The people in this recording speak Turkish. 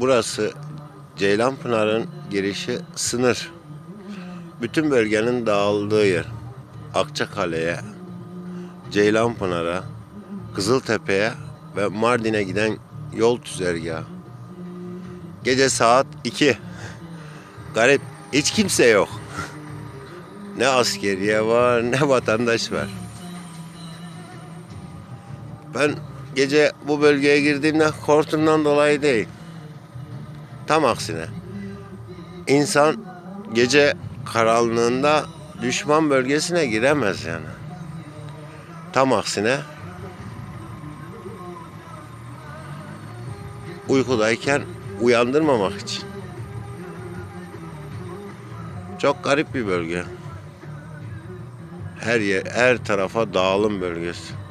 burası Ceylanpınar'ın girişi sınır. Bütün bölgenin dağıldığı yer. Akçakale'ye, Ceylanpınar'a, Kızıltepe'ye ve Mardin'e giden yol tüzergahı. Gece saat 2. Garip hiç kimse yok. Ne askeriye var ne vatandaş var. Ben gece bu bölgeye girdiğimde korktuğumdan dolayı değil. Tam aksine. İnsan gece karanlığında düşman bölgesine giremez yani. Tam aksine uykudayken uyandırmamak için. Çok garip bir bölge. Her yer, her tarafa dağılım bölgesi.